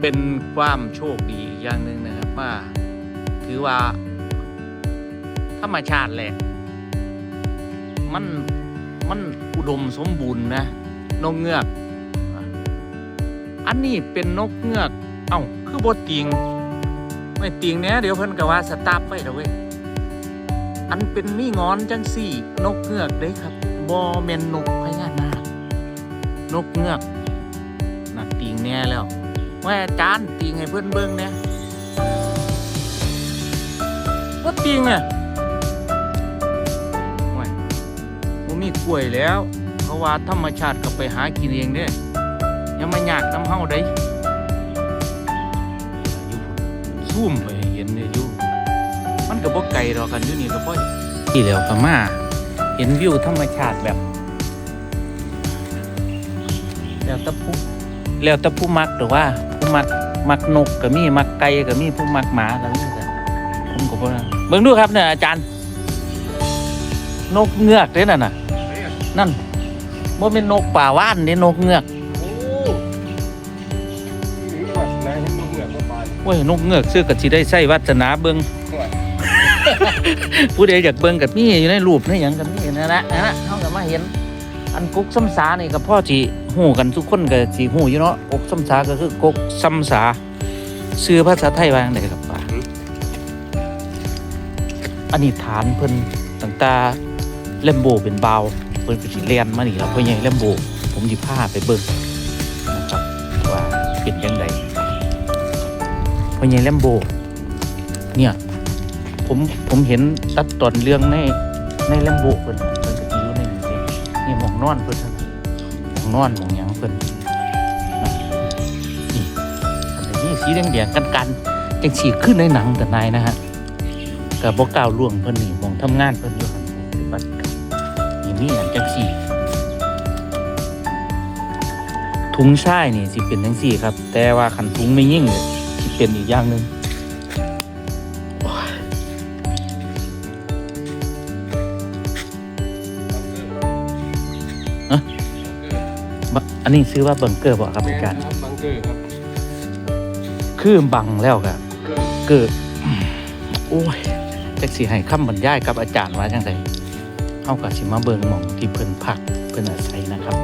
เป็นความโชคดีอย่างหนึ่งนะครับว่าถือว่า ธรรมชาติแหละ มันมันอุดมสมบูรณ์นะนกเงือก อันนี้เป็นนกเงือก เอ้าคือบดติงไม่ติงเนี้ยเดี๋ยวเพิ่นก็ว่าสตาร์ไว้แล้วเว้ยอันเป็นมีงอนจังสี่ นกเงือกเด้ครับบอเมนนกพญานาคนกเงือกน่ะติงแน่แล้ว ว่าอาจารย์ติงให้เพื่อนเบิ่งเนี่ยว่าติงเนี่ยว้ยมันมีกล้วยแล้วเพราะว่าธรรมชาติก็ไปหากินเองเด้ยังไม่ยากน้ำเฮาได้อยู่ซูมไปเห็นเนี่ยอยู่มันก็บ่ไกลหรอกกันอยู่นี่ก็พ่อที่แล้วก็มาเห็นวิวธรรมชาติแบบ แล้วต่ผู้แล้วต่ผู้มักหรือว่า มักมักนกก็มีมักไก่ก็มีผู้มักหมาแล้วนี่ก็ผมก็บ่นะเบิ่งดูครับเนี่ยอาจารย์ นกเงือกเด้นั่นน่ะ นั่นบ่เป็นนกป่าว่านนี่นกเงือกโอ้นี่ว่าแรงให้มันเหงื่อมาบานโอ้ยนกเงือกซื้อก็สิได้ใช้วัฒนาเบิ่งผู้ใดอยากเบิ่งกับมีอยู่ในรูปในหยังกับมีนั่นแหละนั่นแหละเฮาก็มาเห็น อันกุกซ้ำสานี่ก็พ่อสิ ฮู้กันทุกคนก็สิฮู้อยู่เนาะกุกซ้ำสาก็คือกกซ้ำสาชื่อภาษาไทยว่าจังไดครับป้าอันนี้ฐานเพิ่นตั้งแต่เลมโบเป็นเบาเพิ่นก็สิเรียนมานี่แล้วพ่อใหญ่เลมโบ ผมสิพาไปเบิ่งนะครับว่าเป็นจังไดพ่อใหญ่เลมโบ เนี่ยผมผมเห็นตัดตอนเรื่องในในแลมโบเพิ่นเพิ่นก็สิอยู่ในนี้นี่หมองนอนเพิ่นนะ องนอนมองยังเพิ่นนะนี่อันนี้สีแดงๆกันกันๆจังสีขึ้นในหนังแต่นายนะฮะก็บ่กล่าวล่วงเพิ่นนี่มองทำงานเพิ่นอยู่หันบัดนี่มีอันจังสีถุงชายนี่สิเป็นจังซี่ครับ แต่ว่าคันถุงไม่ยิ่งเนี่ยสิเป็นอีกอย่างหนึ่ง อันนี้ซื้อว่าเบิงเกอร์บ่ครับอาจารย์ครับบังเกอร์ครับ คือบังแล้วครับเกอร์เกิดโอ้ยจักสิให้คำบรรยายกับอาจารย์ว่าจังไดเฮาก็สิมาเบิ่งหม่องที่เพิ่นพักเพิ่นอาศัยนะครับ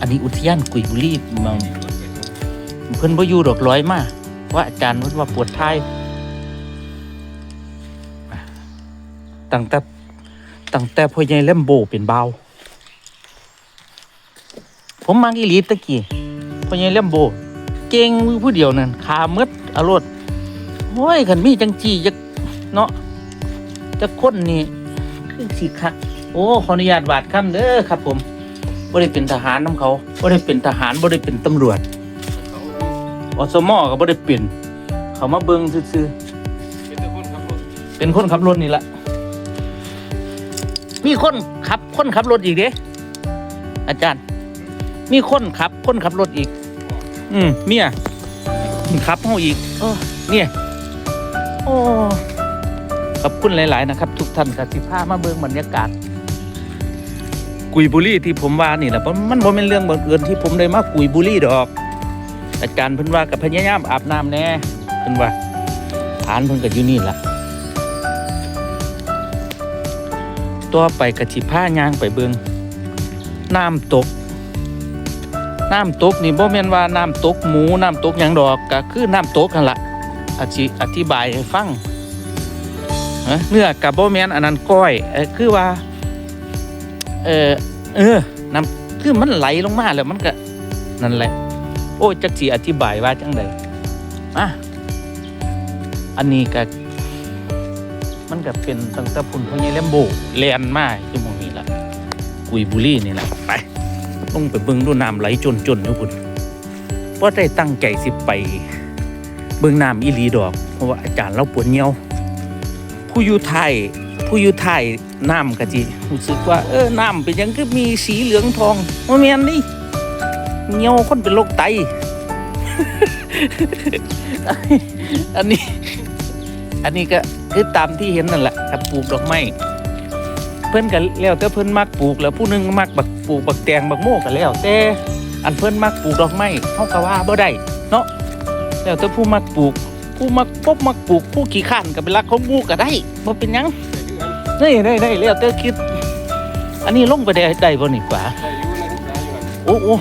อันนี้อุทยานกุยบุรีหมองเพิ่นบ่อยู่ดอกร้อยมาว่าอาจารย์เพิ่นว่าปวดท้ายตั้งแต่ตั้งแต่พ่อใหญ่แลมโบเป็นเบาว ผมมักอีหลีตะกี้พ่อใหญ่แลมโบ เก่งมือผู้เดียวนั่นขามืดอรดโอ้ยขันมีจังจีจะเนาะจะค้นนี่คือสิคักโอ้ขออนุญาตบาดคำเด้อครับ ผมบ่ได้เป็นทหารน้ำเขาบ่ได้เป็นทหารบ่ได้เป็นตำรวจอสมอก็บ่ได้เป็นเขามาเบิ่งซื่อเป็นคนขับรถๆเป็นคนขับรถนี่ละมีคนขับคนขับรถอีกเด้อาจารย์ มีคนขับ คนขับรถอีก อืมเมียขับเฮาอีกเออเนี่ย โอ้ขอบคุณหลาย ๆ นะครับ ทุกท่านกับสิพามาเบิ่งบรรยากาศ กุยบุรีที่ผมว่านี่แหละมันมันบ่เป็นเรื่องบังเอิญที่ผมได้มากุยบุรีดอก อาจารย์เพิ่นว่ากับพยายามอาบน้ำแน่เพิ่นว่าฐานเพิ่นก็อยู่นี่ล่ะต่อไปกะสิพาย่างไปเบิ่งน้ำตก น้ำตกนี่บ่แม่นว่าน้ำตกหมูน้ำตกหยังดอกก็คือน้ำตกนั่นละอธิอธิบายให้ฟังเนื้อกับบ่แม่นอันนั้นก้อยคือว่า เออเออน้ำคือมันไหลลงมาแล้วมันก็นั่นแหละ โอ้จักสิอธิบายว่าจังไดอะอันนี้ก็มันก็เป็นตั้งแต่พุ่นพ่อใหญ่แลมโบแลนมาอยู่หม่องนี้ล่ะกุยบุรีนี่แหละไป ลงไปเบิ่งดูน้ำไหลจนจนอยู่พุ่นเพราะได้ตั้งใจสิไป เบิ่งน้ำอีหลีดอก เพราะว่าอาจารย์เราปวดเงี้ยวผู้อยู่ไทยผู้อยู่ไทยน้ำกะจิรู้สึกว่าเออน้ำเป็นยังก็มีสีเหลืองทองว่าแม่นนี่เงี้ยวคนเป็นโรคไต อันนี้ อันนี้ก็คือตามที่เห็นนั่นแหละครับปลูกดอกไม้ เพิ่นกันแล้วแต่เพิ่นมักปลูกแล้วผู้หนึงมักบักปลูกบักแตงบักโมกกันแล้วแต่อันเพิ่นมักปลูกดอกไม้เฮาก็ว่าบ่ได้เนาะแล้วแต่ผู้มักปลูก ผู้มักปบมักปลูกผู้ขี้ข้านก็เป็นรักของหมู่ก็ได้บ่เป็นหยังได้คือกันนี่ได้ได้แล้วแต่คิด อันนี้ลงไปได้ได้บ่นี่กว่าได้อยู่นะลูกสาวอยู่กันโอ้โอ้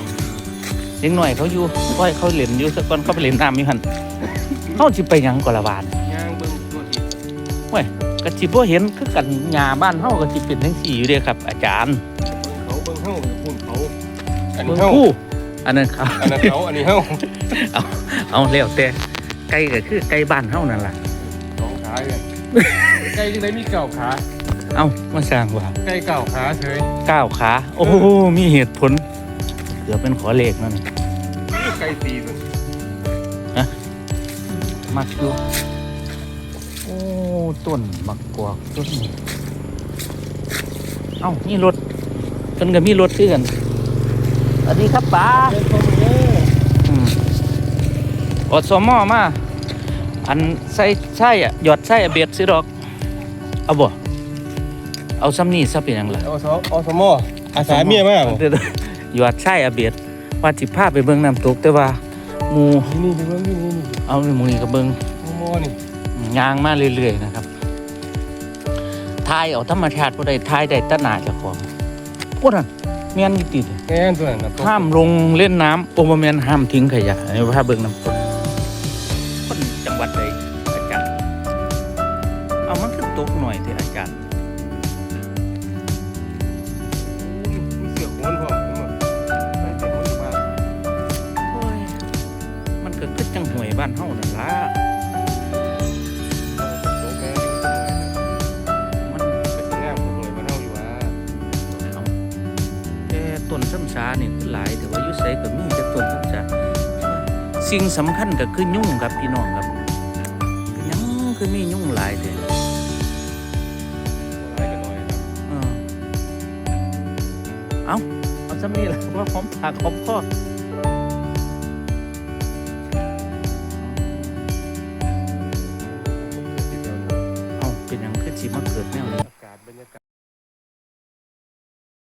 เด็กหน่อยเขาอยู่ปล่อยเขาเล่นอยู่สักก่อนเขาไปเล่นน้ำอยู่หั่นเฮาสิไปหยังก่อนละบาดย่างเบิ่งตัวที่ ก็สิบ่เห็นคือกันหญ้าบ้านเฮาก็สิเป็นจังซี่อยู่เด้ครับ อาจารย์เขาเบิ่งเฮาพุ่นเขาอันเบิ่นี้งเฮาผู้อันนั้นครับอันนั้นเขาอันนี้เฮาเอาแล้วแต่ไก่ก็คือไก่บ้านเฮานั่นล่ะสองขากันไก่จังไดมีเก้าขาเอามาสร้างว่าไก่เก้าขาเฉยก้าวขา โอ้โหมีเหตุผลเกือบเป็นขอเลขนั่นไก่ตีตัวมักอยู่ โอ้ต้นมักกวากต้นนี้เอ้ามีรถเพิ่นก็มีรถคือกันสวัสดีครับป๋าเป็นตัวเด้ออืมอดสมอมาอันใส่ใช่อะหยอดใช่อะเบียดสิดอก เอาบ่เอาซ้ำนี่ซะเป็นหยังล่ะเอาสออสมออาสาเมียมาบ่เดี๋ยวๆหยอดใช่อะเบียดว่าสิพาไปเบิ่งน้ำตกแต่ว่าหมูนี่นี่เบิ่งนี่นี่นี่เอาหมูนี่ก็เบิ่ง มอนี่ ยางมาเรื่อยๆนะครับทายเอาธรรมชาติบ่ได้ทายได้แตหนาเจ้าของโอ้นั่นแม่นอยู่ติดแง่นตัวนั้นน่ะห้ามลงเล่นน้ำโอเมนห้ามทิ้งขยะอันนี้พาเบิ่งน้ำตกคนจังหวัดใดอาจารย์เอามันขึ้นตกหน่อยเถอะอาจารย์มีเสือโขนพร้อมเห็นบ่ใส่เสือโขนอยู่บ้านโอ้ยมันก็ขึ้นจังห่วยบ้านเฮานั่นล่ะ สิ่งสำคัญก็คือยุ่งครับพี่น้องครับยังคือมียุ่งหลายเด้หลยกันเอาเอาซ้ำนี่แหละว่าหอมปากหอมคอ